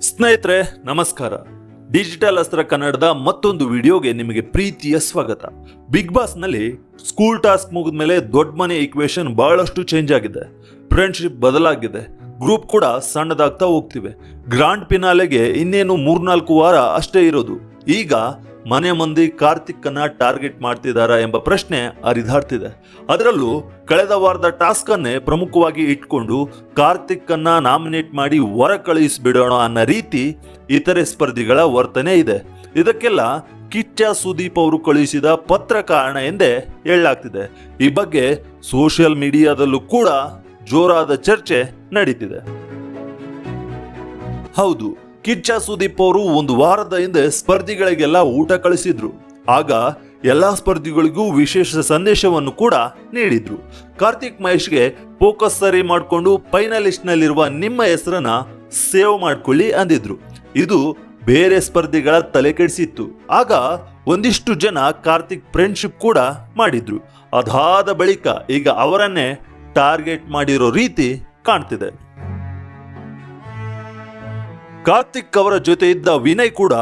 ಸ್ನೇಹಿತರೆ, ನಮಸ್ಕಾರ. ಡಿಜಿಟಲ್ ಅಸ್ತ್ರ ಕನ್ನಡದ ಮತ್ತೊಂದು ವಿಡಿಯೋಗೆ ನಿಮಗೆ ಪ್ರೀತಿಯ ಸ್ವಾಗತ. ಬಿಗ್ ಬಾಸ್ನಲ್ಲಿ ಸ್ಕೂಲ್ ಟಾಸ್ಕ್ ಮುಗಿದ ಮೇಲೆ ದೊಡ್ಡ ಮನೆ ಈಕ್ವೇಶನ್ ಬಹಳಷ್ಟು ಚೇಂಜ್ ಆಗಿದೆ. ಫ್ರೆಂಡ್ಶಿಪ್ ಬದಲಾಗಿದೆ. ಗ್ರೂಪ್ ಕೂಡ ಸಣ್ಣದಾಗ್ತಾ ಹೋಗ್ತಿವೆ. ಗ್ರಾಂಡ್ ಪಿನಾಲೆಗೆ ಇನ್ನೇನು ಮೂರ್ನಾಲ್ಕು ವಾರ ಅಷ್ಟೇ ಇರೋದು. ಈಗ ಮನೆ ಮಂದಿ ಕಾರ್ತಿಕ್ ಅನ್ನ ಟಾರ್ಗೆಟ್ ಮಾಡ್ತಿದ್ದಾರಾ ಎಂಬ ಪ್ರಶ್ನೆ ಅರಿದಾಡ್ತಿದೆ ಅದರಲ್ಲೂ ಕಳೆದ ವಾರದ ಟಾಸ್ಕ್ ಅನ್ನೇ ಪ್ರಮುಖವಾಗಿ ಇಟ್ಕೊಂಡು ಕಾರ್ತಿಕ್ ಅನ್ನ ನಾಮಿನೇಟ್ ಮಾಡಿ ಹೊರ ಕಳುಹಿಸಿಬಿಡೋಣ ಅನ್ನೋ ರೀತಿ ಇತರೆ ಸ್ಪರ್ಧಿಗಳ ವರ್ತನೆ ಇದೆ. ಇದಕ್ಕೆಲ್ಲ ಕಿಚ್ಚ ಸುದೀಪ್ ಅವರು ಕಳುಹಿಸಿದ ಪತ್ರ ಕಾರಣ ಎಂದೇ ಹೇಳಲಾಗ್ತಿದೆ. ಈ ಬಗ್ಗೆ ಸೋಷಿಯಲ್ ಮೀಡಿಯಾದಲ್ಲೂ ಕೂಡ ಜೋರಾದ ಚರ್ಚೆ ನಡೀತಿದೆ. ಹೌದು. ಕಿಚ್ಚ ಸುದೀಪ್ ಅವರು ಒಂದು ವಾರದ ಹಿಂದೆ ಸ್ಪರ್ಧಿಗಳಿಗೆಲ್ಲ ಊಟ ಕಳಿಸಿದ್ರು. ಆಗ ಎಲ್ಲಾ ಸ್ಪರ್ಧಿಗಳಿಗೂ ವಿಶೇಷ ಸಂದೇಶವನ್ನು ಕೂಡ ನೀಡಿದ್ರು. ಕಾರ್ತಿಕ್ ಮಹೇಶ್ಗೆ ಫೋಕಸ್ ಸರಿ ಮಾಡಿಕೊಂಡು ಫೈನಲಿಸ್ಟ್ ನಲ್ಲಿರುವ ನಿಮ್ಮ ಹೆಸರನ್ನ ಸೇವ್ ಮಾಡ್ಕೊಳ್ಳಿ ಅಂದಿದ್ರು. ಇದು ಬೇರೆ ಸ್ಪರ್ಧಿಗಳ ತಲೆ ಕೆಡಿಸಿತ್ತು. ಆಗ ಒಂದಿಷ್ಟು ಜನ ಕಾರ್ತಿಕ್ ಫ್ರೆಂಡ್ಶಿಪ್ ಕೂಡ ಮಾಡಿದ್ರು. ಅದಾದ ಬಳಿಕ ಈಗ ಅವರನ್ನೇ ಟಾರ್ಗೆಟ್ ಮಾಡಿರೋ ರೀತಿ ಕಾಣ್ತಿದೆ. ಕಾರ್ತಿಕ್ ಅವರ ಜೊತೆ ಇದ್ದ ವಿನಯ್ ಕೂಡ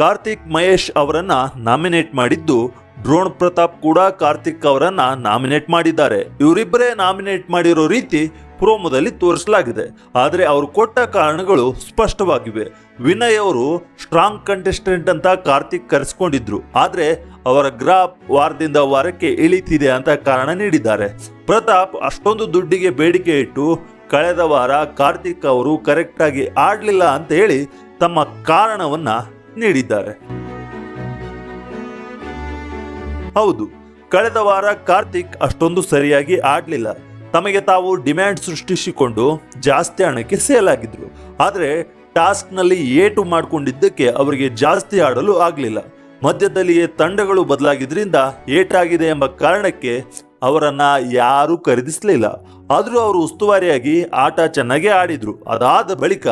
ಕಾರ್ತಿಕ್ ಮಹೇಶ್ ಅವರನ್ನ ನಾಮಿನೇಟ್ ಮಾಡಿದ್ದು, ಡ್ರೋಣ್ ಪ್ರತಾಪ್ ಕೂಡ ಕಾರ್ತಿಕ್ ಅವರನ್ನ ನಾಮಿನೇಟ್ ಮಾಡಿದ್ದಾರೆ. ಇವರಿಬ್ಬರೇ ನಾಮಿನೇಟ್ ಮಾಡಿರೋ ರೀತಿ ಪ್ರೋಮೋದಲ್ಲಿ ತೋರಿಸಲಾಗಿದೆ. ಆದರೆ ಅವರು ಕೊಟ್ಟ ಕಾರಣಗಳು ಸ್ಪಷ್ಟವಾಗಿವೆ. ವಿನಯ್ ಅವರು ಸ್ಟ್ರಾಂಗ್ ಕಂಟೆಸ್ಟೆಂಟ್ ಅಂತ ಕಾರ್ತಿಕ್ ಕರೆಸ್ಕೊಂಡಿದ್ರು. ಆದರೆ ಅವರ ಗ್ರಾಫ್ ವಾರದಿಂದ ವಾರಕ್ಕೆ ಇಳಿತಿದೆ ಅಂತ ಕಾರಣ ನೀಡಿದ್ದಾರೆ. ಪ್ರತಾಪ್ ಅಷ್ಟೊಂದು ದುಡ್ಡಿಗೆ ಬೇಡಿಕೆ ಇಟ್ಟು ಕಳೆದ ವಾರ ಕಾರ್ತಿಕ್ ಅವರು ಕರೆಕ್ಟಾಗಿ ಆಡಲಿಲ್ಲ ಅಂತ ಹೇಳಿ ತಮ್ಮ ಕಾರಣವನ್ನ ನೀಡಿದ್ದಾರೆ. ಹೌದು, ಕಳೆದ ವಾರ ಕಾರ್ತಿಕ್ ಅಷ್ಟೊಂದು ಸರಿಯಾಗಿ ಆಡಲಿಲ್ಲ. ತಮಗೆ ತಾವು ಡಿಮ್ಯಾಂಡ್ ಸೃಷ್ಟಿಸಿಕೊಂಡು ಜಾಸ್ತಿ ಹಣಕ್ಕೆ ಸೇಲ್ ಆಗಿದ್ರು ಆದರೆ ಟಾಸ್ಕ್ನಲ್ಲಿ ಏಟು ಮಾಡಿಕೊಂಡಿದ್ದಕ್ಕೆ ಅವರಿಗೆ ಜಾಸ್ತಿ ಆಡಲು ಆಗಲಿಲ್ಲ. ಮಧ್ಯದಲ್ಲಿಯೇ ತಂಡಗಳು ಬದಲಾಗಿದ್ದರಿಂದ ಏಟಾಗಿದೆ ಎಂಬ ಕಾರಣಕ್ಕೆ ಅವರನ್ನ ಯಾರೂ ಖರೀದಿಸಲಿಲ್ಲ. ಆದರೂ ಅವರು ಉಸ್ತುವಾರಿಯಾಗಿ ಆಟ ಚೆನ್ನಾಗೇ ಆಡಿದ್ರು. ಅದಾದ ಬಳಿಕ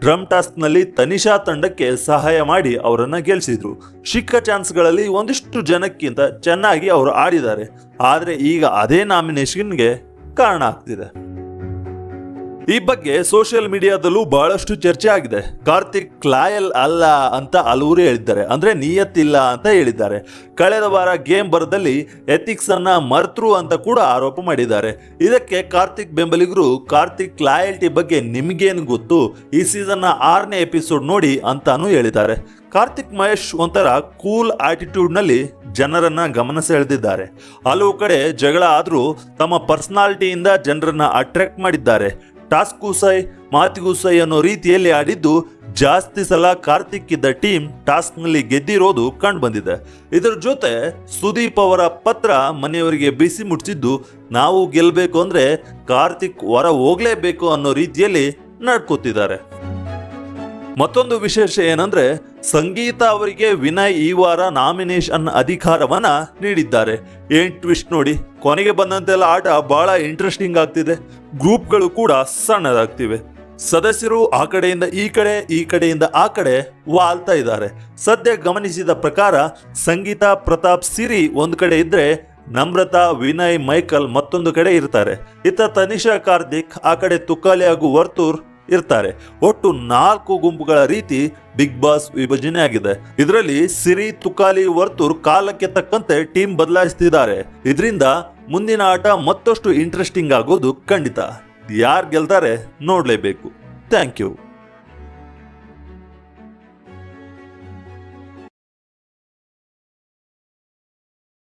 ಡ್ರಮ್ ಟಾಸ್ಕ್ನಲ್ಲಿ ತನಿಷಾ ತಂಡಕ್ಕೆ ಸಹಾಯ ಮಾಡಿ ಅವರನ್ನು ಗೆಲ್ಲಿಸಿದರು ಚಿಕ್ಕ ಚಾನ್ಸ್ಗಳಲ್ಲಿ ಒಂದಿಷ್ಟು ಜನಕ್ಕಿಂತ ಚೆನ್ನಾಗಿ ಅವರು ಆಡಿದ್ದಾರೆ. ಆದರೆ ಈಗ ಅದೇ ನಾಮಿನೇಷನ್ಗೆ ಕಾರಣ ಆಗ್ತಿದೆ. ಈ ಬಗ್ಗೆ ಸೋಷಿಯಲ್ ಮೀಡಿಯಾದಲ್ಲೂ ಬಹಳಷ್ಟು ಚರ್ಚೆ ಆಗಿದೆ. ಕಾರ್ತಿಕ್ ಲಾಯಲ್ ಅಲ್ಲ ಅಂತ ಹಲವರು ಹೇಳಿದ್ದಾರೆ. ಅಂದ್ರೆ ನಿಯತ್ತಿಲ್ಲ ಅಂತ ಹೇಳಿದ್ದಾರೆ. ಕಳೆದ ವಾರ ಗೇಮ್ ಬರದಲ್ಲಿ ಎಥಿಕ್ಸ್ ಅನ್ನ ಮರ್ತರು ಅಂತ ಕೂಡ ಆರೋಪ ಮಾಡಿದ್ದಾರೆ. ಇದಕ್ಕೆ ಕಾರ್ತಿಕ್ ಬೆಂಬಲಿಗರು ಕಾರ್ತಿಕ್ ಲಾಯಲ್ಟಿ ಬಗ್ಗೆ ನಿಮ್ಗೇನು ಗೊತ್ತು? ಈ ಸೀಸನ್ನ ಆರನೇ ಎಪಿಸೋಡ್ ನೋಡಿ ಅಂತಾನು ಹೇಳಿದ್ದಾರೆ. ಕಾರ್ತಿಕ್ ಮಹೇಶ್ ಒಂಥರ ಕೂಲ್ ಆಟಿಟ್ಯೂಡ್ನಲ್ಲಿ ಜನರನ್ನ ಗಮನ ಸೆಳೆದಿದ್ದಾರೆ. ಹಲವು ಕಡೆ ಜಗಳ ಆದರೂ ತಮ್ಮ ಪರ್ಸನಾಲಿಟಿಯಿಂದ ಜನರನ್ನ ಅಟ್ರಾಕ್ಟ್ ಮಾಡಿದ್ದಾರೆ. ಟಾಸ್ಕೂಸೈ, ಮಾತಿಗೂಸೈ ಅನ್ನೋ ರೀತಿಯಲ್ಲಿ ಆಡಿದ್ದು ಜಾಸ್ತಿ ಸಲ ಕಾರ್ತಿಕ್ ಇದ್ದ ಟೀಮ್ ಟಾಸ್ಕ್ನಲ್ಲಿ ಗೆದ್ದಿರೋದು ಕಂಡು ಬಂದಿದೆ ಇದರ ಜೊತೆ ಸುದೀಪ್ ಅವರ ಪತ್ರ ಮನೆಯವರಿಗೆ ಬಿಸಿ ಮುಟ್ಟಿಸಿದ್ದು ನಾವು ಗೆಲ್ಲಬೇಕು ಅಂದ್ರೆ ಕಾರ್ತಿಕ್ ಹೊರ ಹೋಗ್ಲೇಬೇಕು ಅನ್ನೋ ರೀತಿಯಲ್ಲಿ ನಡ್ಕೋತಿದ್ದಾರೆ. ಮತ್ತೊಂದು ವಿಶೇಷ ಏನಂದ್ರೆ ಸಂಗೀತ ಅವರಿಗೆ ವಿನಯ್ ಈ ವಾರ ನಾಮಿನೇಷನ್ ಅಧಿಕಾರವನ್ನ ನೀಡಿದ್ದಾರೆ. ಏನ್ ಟ್ವಿಸ್ಟ್ ನೋಡಿ, ಕೊನೆಗೆ ಬಂದಂತೆಲ್ಲ ಆಟ ಬಹಳ ಇಂಟ್ರೆಸ್ಟಿಂಗ್ ಆಗ್ತಿದೆ. ಗ್ರೂಪ್ಗಳು ಕೂಡ ಸಣ್ಣದಾಗ್ತಿವೆ. ಸದಸ್ಯರು ಆ ಕಡೆಯಿಂದ ಈ ಕಡೆ, ಈ ಕಡೆಯಿಂದ ಆ ಕಡೆ ವಾಲ್ತಾ ಇದ್ದಾರೆ. ಸದ್ಯ ಗಮನಿಸಿದ ಪ್ರಕಾರ ಸಂಗೀತ ಪ್ರತಾಪ್ ಸಿರಿ ಒಂದು ಕಡೆ ಇದ್ರೆ ನಮ್ರತಾ, ವಿನಯ್, ಮೈಕಲ್ ಮತ್ತೊಂದು ಕಡೆ ಇರ್ತಾರೆ. ಇತ್ತ ತನಿಷಾ ಕಾರ್ತಿಕ್, ಆ ಕಡೆ ತುಕಾಲಿ ಹಾಗೂ ವರ್ತೂರ್ ಇರ್ತಾರೆ. ಒಟ್ಟು ನಾಲ್ಕು ಗುಂಪುಗಳ ರೀತಿ ಬಿಗ್ ಬಾಸ್ ವಿಭಜನೆ ಆಗಿದೆ. ಇದರಲ್ಲಿ ಸಿರಿ, ತುಕಾಲಿ, ವರ್ತೂರ್ ಕಾಲಕ್ಕೆ ತಕ್ಕಂತೆ ಟೀಮ್ ಬದಲಾಯಿಸ್ತಿದ್ದಾರೆ. ಇದರಿಂದ ಮುಂದಿನ ಆಟ ಮತ್ತಷ್ಟು ಇಂಟ್ರೆಸ್ಟಿಂಗ್ ಆಗೋದು ಖಂಡಿತ. ಯಾರು ಗೆಲ್ತಾರೆ ನೋಡಲೇಬೇಕು. Thank you